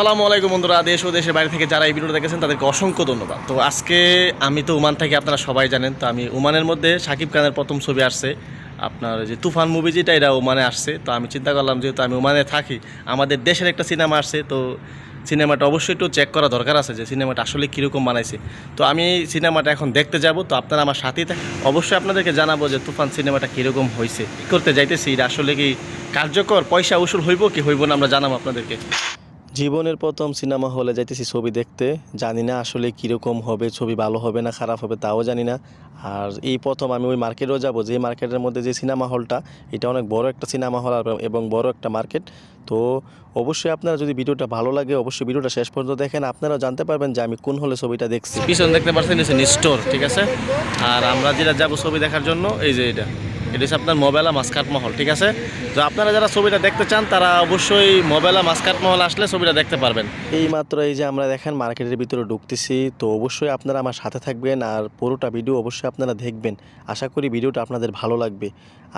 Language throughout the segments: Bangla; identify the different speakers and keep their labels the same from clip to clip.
Speaker 1: আসসালামু আলাইকুম বন্ধুরা, দেশ ও দেশের বাইরে থেকে যারা এই ভিডিওটা দেখেছেন, তাদেরকে অসংখ্য ধন্যবাদ। তো আজকে আমি তো ওমান থেকে, আপনারা সবাই জানেন, তো আমি ওমানের মধ্যে সাকিব খানের প্রথম ছবি আসছে। আপনার যে তুফান মুভি যেটা এটা ওমানে আসছে। তো আমি চিন্তা করলাম, যেহেতু আমি ওমানে থাকি, আমাদের দেশের একটা সিনেমা আসছে, তো সিনেমাটা অবশ্যই একটু চেক করা দরকার আছে যে সিনেমাটা আসলে কীরকম বানাইছে। তো আমি সিনেমাটা এখন দেখতে যাব, তো আপনারা আমার সাথেই থাক অবশ্যই আপনাদেরকে জানাব যে তুফান সিনেমাটা কীরকম হয়েছে করতে যাইতেছি, এটা আসলে কি কার্যকর? পয়সা উসুল হইব কি হইব না, আমরা জানাব আপনাদেরকে। জীবনের প্রথম সিনেমা হলে যাইতেছি ছবি দেখতে। জানি না আসলে কীরকম হবে, ছবি ভালো হবে না খারাপ হবে তাও জানি না। আর এই প্রথম আমি ওই মার্কেটেও যাব, যে মার্কেটের মধ্যে যে সিনেমা হলটা, এটা অনেক বড় একটা সিনেমা হল এবং বড় একটা মার্কেট। তো অবশ্যই আপনারা যদি ভিডিওটা ভালো লাগে, অবশ্যই ভিডিওটা শেষ পর্যন্ত দেখেন। আপনারাও জানতে পারবেন যে আমি কোন হলে ছবিটা দেখছি। পিছন দেখতে পাচ্ছেন স্টোর, ঠিক আছে? আর আমরা যেটা যাব ছবি দেখার জন্য, এই যে এটা। এটা হচ্ছে আপনার মোবাইলা মাস্কাট মহল, ঠিক আছে? তো আপনারা যারা ছবিটা দেখতে চান, তারা অবশ্যই মোবাইলা মাস্কাট মহল আসলে ছবিটা দেখতে পারবেন। এই মাত্র এই যে আমরা দেখেন মার্কেটের ভিতরে ঢুকতেছি, তো অবশ্যই আপনারা আমার সাথে থাকবেন আর পুরোটা ভিডিও অবশ্যই আপনারা দেখবেন। আশা করি ভিডিওটা আপনাদের ভালো লাগবে।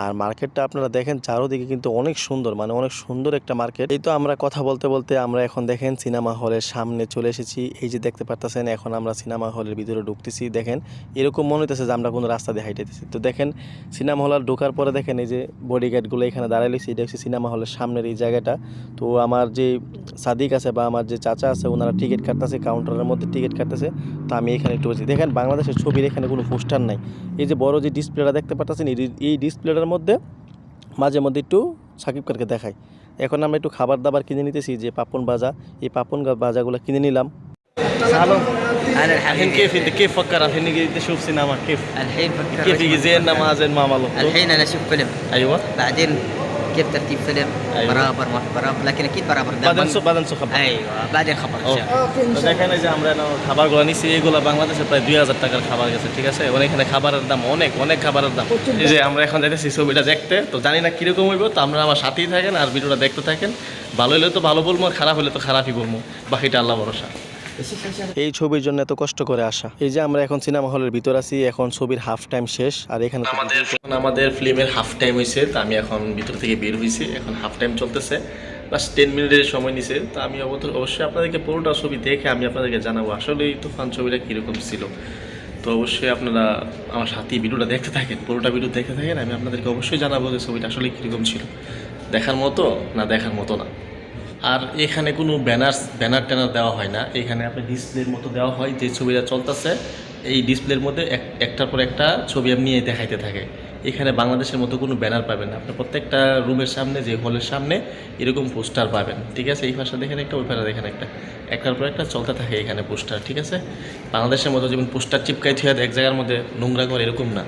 Speaker 1: আর মার্কেটটা আপনারা দেখেন, চারোদিকে কিন্তু অনেক সুন্দর মানে অনেক সুন্দর একটা মার্কেট। এই তো আমরা কথা বলতে বলতে আমরা এখন দেখেন সিনেমা হলের সামনে চলে এসেছি। এই যে দেখতে পারতেছেন, এখন আমরা সিনেমা হলের ভিতরে ঢুকতেছি। দেখেন, এরকম মনে হইতেছে যে আমরা কোনো রাস্তা দিয়ে হাইটেছি তো দেখেন, সিনেমা হল আর ঢোকার পরে দেখেন এই যে বডিগার্ডগুলো এখানে দাঁড়াইলেছি এটা হচ্ছে সিনেমা হলের সামনের এই জায়গাটা। তো আমার যে সাদিক আছে বা আমার যে চাচা আছে, ওনারা টিকিট কাটতেছে কাউন্টারের মধ্যে টিকিট কাটতেছে। তো আমি এখানে একটু বলছি দেখেন, বাংলাদেশের ছবির এখানে কোনো পোস্টার নাই। এই যে বড় যে ডিসপ্লেটা দেখতে পাচ্ছেন এই ডিসপ্লেটার মধ্যে মাঝে মধ্যে একটু সাকিব খানকে দেখাই এখন আমরা একটু খাবার দাবার কিনে নিতেছি যে পাপন বাজা এই পাপন গা- বাজাগুলো কিনে নিলাম
Speaker 2: اهلا
Speaker 1: الحين
Speaker 2: الحبيب
Speaker 1: كيف كيف فكر الحين يجي تشوف سينما كيف
Speaker 2: الحين فكر
Speaker 1: كيف يجي زينا ما زين ما ماله
Speaker 2: الحين انا اشوف فيلم
Speaker 1: ايوه
Speaker 2: بعدين كيف ترتيب فيلم
Speaker 1: أيوة.
Speaker 2: برابر ما في برابر لكن اكيد برابر ده
Speaker 1: بعدين
Speaker 2: بن-
Speaker 1: سو بعدين سو خبر
Speaker 2: ايوه بعدين خبر ان
Speaker 1: ও,
Speaker 2: شاء الله
Speaker 1: তো দেখেন এই যে আমরা এনো খাবারগুলো নিচ্ছি এগুলো বাংলাদেশে প্রায় দুই হাজার টাকার খাবার গেছে ঠিক আছে এবং এখানে খাবারের দাম অনেক অনেক খাবারের দাম এই যে আমরা এখন যাইতেছি ছবিটা দেখতে তো জানি না কিরকম হইব তো আমরা আমার সাথেই থাকেন আর ভিডিওটা দেখতে থাকেন ভালো হলে তো ভালো বলবো আর খারাপ হলে তো খারাপই বলবো বাকিটা আল্লাহ ভরসা এই ছবির জন্য এত কষ্ট করে আসা। এই যে আমরা এখন সিনেমা হলের ভিতর আছি, এখন ছবির হাফ টাইম শেষ, আর এখানে আমাদের আমাদের ফিল্মের হাফ টাইম হয়েছে তো আমি এখন ভিতর থেকে বের হয়েছি এখন হাফ টাইম চলতেছে। বাস টেন মিনিটের সময় নিছে, তো আমি অবশ্যই আপনাদেরকে পুরোটা ছবি দেখে আমি আপনাদেরকে জানাব, আসলে এই তুফান ছবিটা কীরকম ছিল। তো অবশ্যই আপনারা আমার সাথে ভিডিওটা দেখতে থাকেন, পুরোটা ভিডিও দেখতে থাকেন, আমি আপনাদেরকে অবশ্যই জানাব যে ছবিটা আসলে কীরকম ছিল। দেখার মতো না দেখার মতো না। আর এখানে কোনো ব্যানার ব্যানার ট্যানার দেওয়া হয় না। এখানে আপনি ডিসপ্লের মতো দেওয়া হয় যে ছবিটা চলতেছে। এই ডিসপ্লের মধ্যে এক, একটার পর একটা ছবি আপনি দেখাইতে থাকে। এখানে বাংলাদেশের মতো কোনো ব্যানার পাবেন না। আপনি প্রত্যেকটা রুমের সামনে, যে হলের সামনে এরকম পোস্টার পাবেন। ঠিক আছে? এই ভাষা দেখেন একটা, ওই পাশে দেখেন একটা। একটার পর একটা চলতে থাকে এখানে পোস্টার, ঠিক আছে? বাংলাদেশের মতো যেমন পোস্টার চিপকাই থুয়ে এক জায়গার মধ্যে নোংরা করে এরকম না।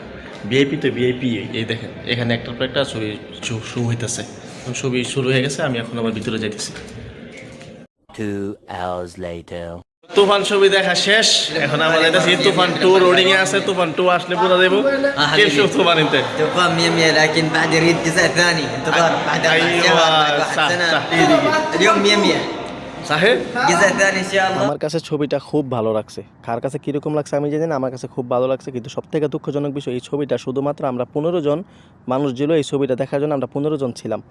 Speaker 1: ভিআইপি তো ভিআইপি এই দেখেন। এখানে একটার পর একটা ছবি শু- হইতেছে। ছবি শুরু হয়ে গেছে আমি এখন আবার ভিতরে যাইতেছি
Speaker 3: Two hours later.
Speaker 1: তুফান ছবি দেখা শেষ এখন আমরা যাইতেছি তুফান টু রোডিং এ আছে তুফান টু আসলে পুরো দেবো
Speaker 2: آه
Speaker 1: كيف
Speaker 2: حبيبي.
Speaker 1: شوف طوفان انت؟
Speaker 2: تفهم 100 100 لكن بعد يريد جزء ثاني انتظار بعد اربع
Speaker 1: أيوة،
Speaker 2: شهور بعد واحد
Speaker 1: صح،
Speaker 2: سنه
Speaker 1: صح.
Speaker 2: اليوم 100 100
Speaker 1: সাহেব
Speaker 2: جزء ثاني ان شاء الله
Speaker 1: আমার কাছে ছবিটা খুব ভালো লাগছে কার কাছে কীরকম লাগছে আমি জানি না আমার কাছে খুব ভালো লাগছে কিন্তু সব থেকে দুঃখজনক বিষয় এই ছবিটা শুধুমাত্র আমরা পনেরো জন মানুষ ছিল এই ছবিটা দেখার জন্য আমরা পনেরো জন ছিলাম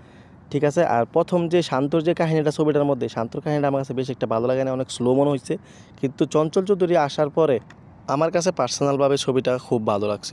Speaker 1: ঠিক আছে? আর প্রথম যে শান্তর যে কাহিনীটা ছবিটার মধ্যে, শান্তর কাহিনীটা আমার কাছে বেশ একটা ভালো লাগে না, অনেক স্লো মনে হয়েছে কিন্তু চঞ্চল চৌধুরী আসার পরে আমার কাছে পার্সোনালভাবে ছবিটা খুব ভালো লাগছে।